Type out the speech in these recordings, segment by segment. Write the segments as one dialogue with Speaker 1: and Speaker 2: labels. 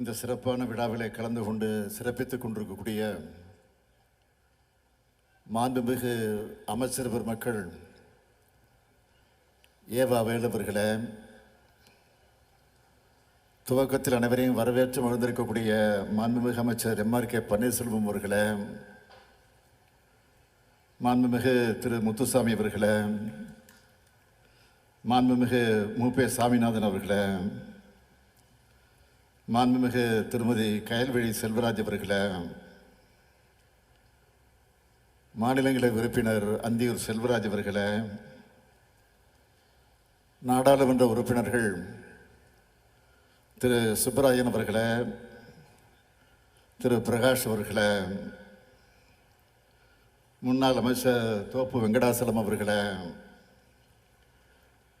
Speaker 1: இந்த சிறப்பான விழாவிலே கலந்து கொண்டு சிறப்பித்துக் கொண்டிருக்கக்கூடிய மாண்புமிகு அமைச்சர் பெருமக்கள் ஏவா வேலவர்களே துவக்கத்தில் அனைவரையும் வரவேற்று மகிழ்ந்திருக்கக்கூடிய மாண்புமிகு அமைச்சர் எம்ஆர் கே பன்னீர்செல்வம் அவர்களே மாண்புமிகு திரு முத்துசாமி அவர்களே மாண்புமிகு மூபே சாமிநாதன் அவர்களே மாண்புமிகு திருமதி கயல்வெளி செல்வராஜ் அவர்களை மாநிலங்களவை உறுப்பினர் அந்தியூர் செல்வராஜ் அவர்களை நாடாளுமன்ற உறுப்பினர்கள் திரு சுப்பராயன் அவர்களை திரு பிரகாஷ் அவர்களை முன்னாள் அமைச்சர் தோப்பு வெங்கடாசலம் அவர்களை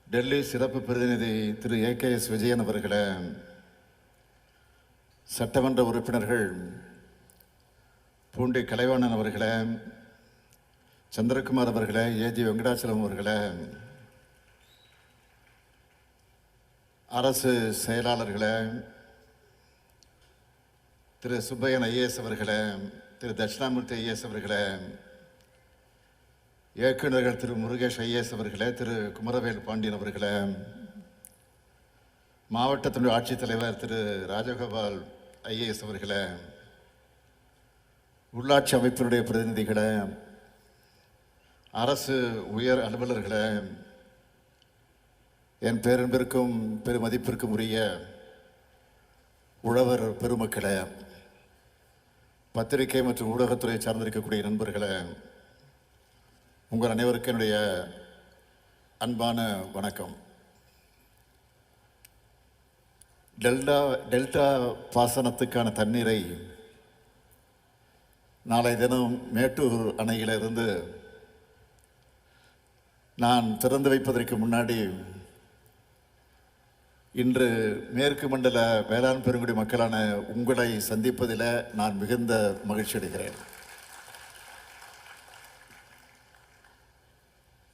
Speaker 1: டெல்லி சிறப்பு பிரதிநிதி Thiru A K S Vijayan அவர்களை சட்டமன்ற உறுப்பினர்கள் பூண்டி கலைவாணன் அவர்களை சந்திரகுமார் அவர்களே ஏஜி வெங்கடாச்சலம் அவர்களை அரசு செயலாளர்களை திரு சுப்பையன் ஐஏஎஸ் அவர்களை திரு தட்சிணாமூர்த்தி ஐஏஎஸ் அவர்களை இயக்குநர்கள் திரு முருகேஷ் ஐஏஎஸ் அவர்களே திரு குமரவேல் பாண்டியன் அவர்களை மாவட்டத்தினுடைய ஆட்சித்தலைவர் திரு ராஜகோபால் ஐஏஎஸ் அவர்களை உள்ளாட்சி அமைப்பினுடைய பிரதிநிதிகளை அரசு உயர் அலுவலர்களை என் பேரன்பிற்கும் பெருமதிப்பிற்கும் உரிய உழவர் பெருமக்களை பத்திரிகை மற்றும் ஊடகத்துறை சார்ந்திருக்கக்கூடிய நண்பர்களை உங்கள் அனைவருக்கும் என்னுடைய அன்பான வணக்கம். டெல்டா டெல்டா பாசனத்துக்கான தண்ணீரை நாளை தினம் மேட்டூர் அணையிலிருந்து நான் திறந்து வைப்பதற்கு முன்னாடி இன்று மேற்கு மண்டல வேளாண் பெருங்குடி மக்களான உங்களை சந்திப்பதில் நான் மிகுந்த மகிழ்ச்சி அடைகிறேன்.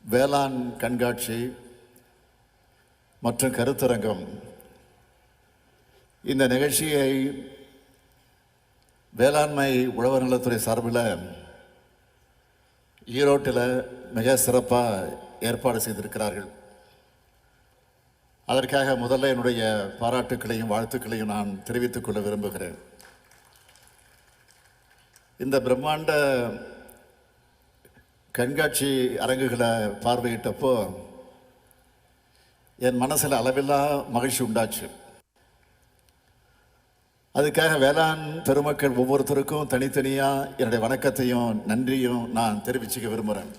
Speaker 1: வேளாண் கண்காட்சி மற்றும் கருத்தரங்கம் இந்த நிகழ்ச்சியை வேளாண்மை உழவர் நலத்துறை சார்பில் ஈரோட்டில் மிக சிறப்பாக ஏற்பாடு செய்திருக்கிறார்கள். அதற்காக முதல்ல என்னுடைய பாராட்டுக்களையும் வாழ்த்துக்களையும் நான் தெரிவித்துக் கொள்ள விரும்புகிறேன். இந்த பிரம்மாண்ட கண்காட்சி அரங்குகளை பார்வையிட்டப்போ என் மனசில் அளவில்லா மகிழ்ச்சி உண்டாச்சு. அதுக்காக வேளாண் பெருமக்கள் ஒவ்வொருத்தருக்கும் தனித்தனியாக என்னுடைய வணக்கத்தையும் நன்றியும் நான் தெரிவிச்சுக்க விரும்புகிறேன்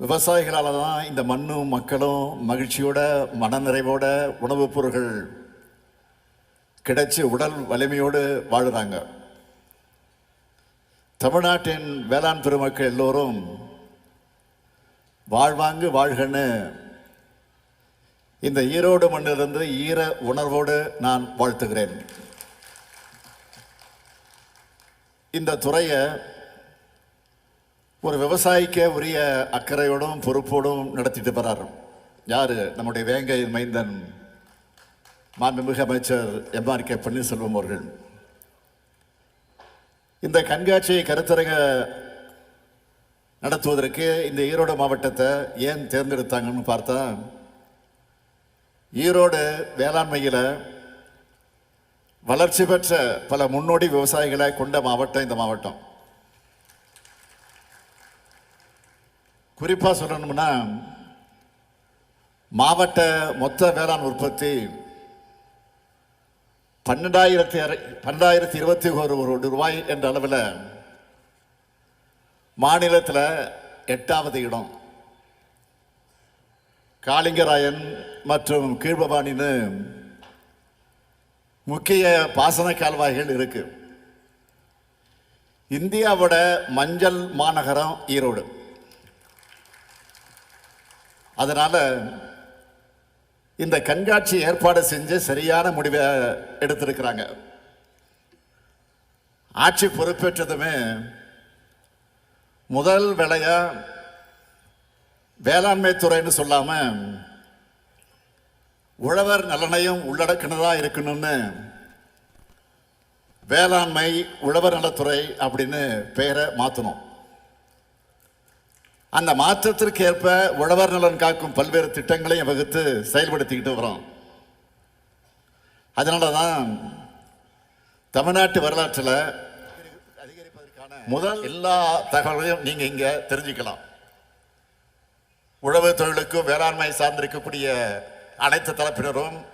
Speaker 1: விவசாயிகளால் தான் இந்த மண்ணும் மக்களும் மகிழ்ச்சியோட மனநிறைவோட உணவுப் பொருட்கள் கிடைச்சி உடல் வலிமையோடு வாழுறாங்க. தமிழ்நாட்டின் வேளாண் பெருமக்கள் எல்லோரும் வாழ்வாங்கு வாழ்கன்னு இந்த ஈரோடு மண்ணிலிருந்து ஈர உணர்வோடு நான் வாழ்த்துகிறேன். இந்த துறையை ஒரு விவசாயிக்க உரிய அக்கறையோடும் பொறுப்போடும் நடத்திட்டு வர்றார். யார்? நம்முடைய வேங்கை மைந்தன் மாண்புமிகு அமைச்சர் எம்ஆர் கே பன்னீர்செல்வம் அவர்கள். இந்த கண்காட்சியை கருத்தரங்க நடத்துவதற்கு இந்த ஈரோடு மாவட்டத்தை ஏன் தேர்ந்தெடுத்தாங்கன்னு பார்த்தா ஈரோடு வேளாண்மையில் வளர்ச்சி பெற்ற பல முன்னோடி விவசாயிகளை கொண்ட மாவட்டம் இந்த மாவட்டம். குறிப்பாக சொல்லணும்னா மாவட்ட மொத்த வேளாண் உற்பத்தி பன்னெண்டாயிரத்தி அரை பன்னெண்டாயிரத்தி இருபத்தி ஒரு கோடி ரூபாய் என்ற அளவில் மாநிலத்தில் எட்டாவது இடம். காளிங்கராயன் மற்றும் கீழ்பவானின்னு முக்கிய பாசன கால்வாய்கள் இருக்கு. இந்தியாவோட மஞ்சள் மாநகரம் ஈரோடு. அதனால் இந்த கண்காட்சி ஏற்பாடு செஞ்சு சரியான முடிவை எடுத்திருக்கிறாங்க. ஆட்சி பொறுப்பேற்றதுமே முதல் விலையாக வேளாண்மை துறைன்னு சொல்லாம உழவர் நலனையும் உள்ளடக்கினதா இருக்கணும்னு வேளாண்மை உழவர் நலத்துறை அப்படின்னு பெயரை மாற்றணும் அந்த மாற்றத்திற்கு ஏற்ப உழவர் நலன் காக்கும் பல்வேறு திட்டங்களையும் வகுத்து செயல்படுத்திக்கிட்டு வரோம். அதனால தான் தமிழ்நாட்டு வரலாற்றில் முதல் எல்லா தகவலையும் நீங்க இங்க தெரிஞ்சுக்கலாம். உழவு தொழிலுக்கும் வேளாண்மை சார்ந்திருக்கக்கூடிய அனைத்து தரப்பினரும்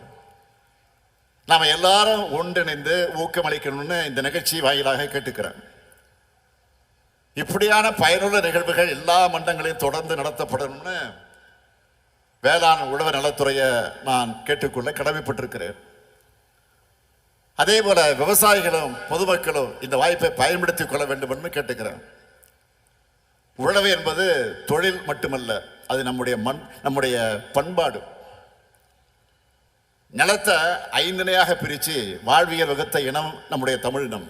Speaker 1: நாம் எல்லாரும் ஒன்றிணைந்து ஊக்கமளிக்கணும்னு இந்த நிகழ்ச்சி வாயிலாக கேட்டுக்கிறேன். இப்படியான பயனுள்ள நிகழ்வுகள் எல்லா மண்டங்களையும் தொடர்ந்து நடத்தப்படணும்னு வேளாண் உழவு நலத்துறையை நான் கேட்டுக்கொள்ள கடமைப்பட்டிருக்கிறேன். அதே போல விவசாயிகளும் பொதுமக்களும் இந்த வாய்ப்பை பயன்படுத்திக் கொள்ள வேண்டும் என்று கேட்டுக்கிறேன். உழவு என்பது தொழில் மட்டுமல்ல அது நம்முடைய மண் நம்முடைய பண்பாடு. நிலத்தை ஐந்திணையாக பிரித்து வாழ்வியல் வகுத்த இனம் நம்முடைய தமிழினம்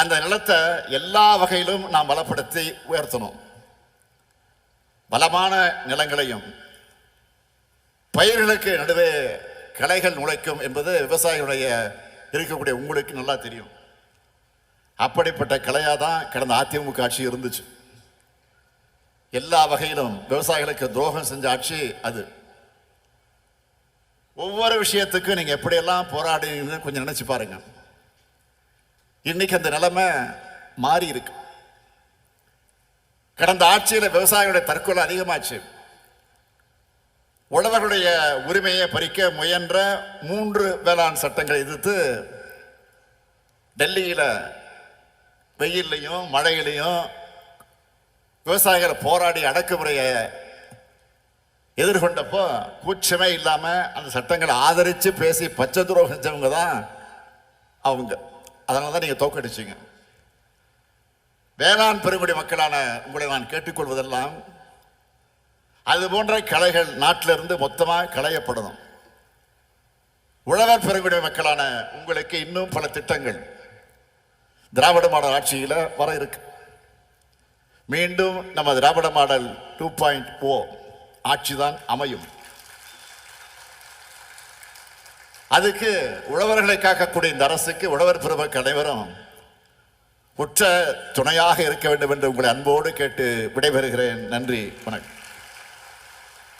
Speaker 1: அந்த நிலத்தை எல்லா வகையிலும் நாம் பலப்படுத்தி உயர்த்தணும். பலமான நிலங்களையும் பயிர்களுக்கு நடுவே களைகள் நுழைக்கும் என்பது விவசாயிகளுடைய இருக்கக்கூடிய உங்களுக்கு நல்லா தெரியும். அப்படிப்பட்ட கலையாக தான் கடந்த அதிமுக ஆட்சி இருந்துச்சு. எல்லா வகையிலும் விவசாயிகளுக்கு துரோகம் செஞ்ச ஆட்சி அது. ஒவ்வொரு விஷயத்துக்கும் நீங்கள் எப்படியெல்லாம் போராடுறீங்கன்னு கொஞ்சம் நினச்சி பாருங்க. இன்னைக்கு அந்த நிலைமை மாறி இருக்கு. கடந்த ஆட்சியில் விவசாயிகளுடைய தற்கொலை அதிகமாச்சு. உழவர்களுடைய உரிமையை பறிக்க முயன்ற மூன்று வேளாண் சட்டங்களை எதிர்த்து டெல்லியில் வெயில்லையும் மழையிலையும் விவசாயிகள் போராடி அடக்குமுறையை எதிர்கொண்டப்போ கூச்சமே இல்லாமல் அந்த சட்டங்களை ஆதரித்து பேசி பச்சை துரோகம் செஞ்சவங்க தான் அவங்க. அதனால தான் நீங்கள் தோக்கடிச்சிங்க. வேளாண் பெருங்குடி மக்களான உங்களை நான் கேட்டுக்கொள்வதெல்லாம் அது போன்ற கலைகள் நாட்டிலிருந்து மொத்தமாக களையப்படணும். உழவர் பெருங்குடி மக்களான உங்களுக்கு இன்னும் பல திட்டங்கள் திராவிட மாடல் ஆட்சியில் வர இருக்கு. மீண்டும் நம்ம Dravida model two point O ஆட்சிதான் அமையும். அதுக்கு உழவர்களை காக்கக்கூடிய இந்த அரசுக்கு உழவர் பெருமக்கள் அனைவரும் உற்ற துணையாக இருக்க வேண்டும் என்று உங்களை அன்போடு கேட்டு விடைபெறுகிறேன். நன்றி வணக்கம்.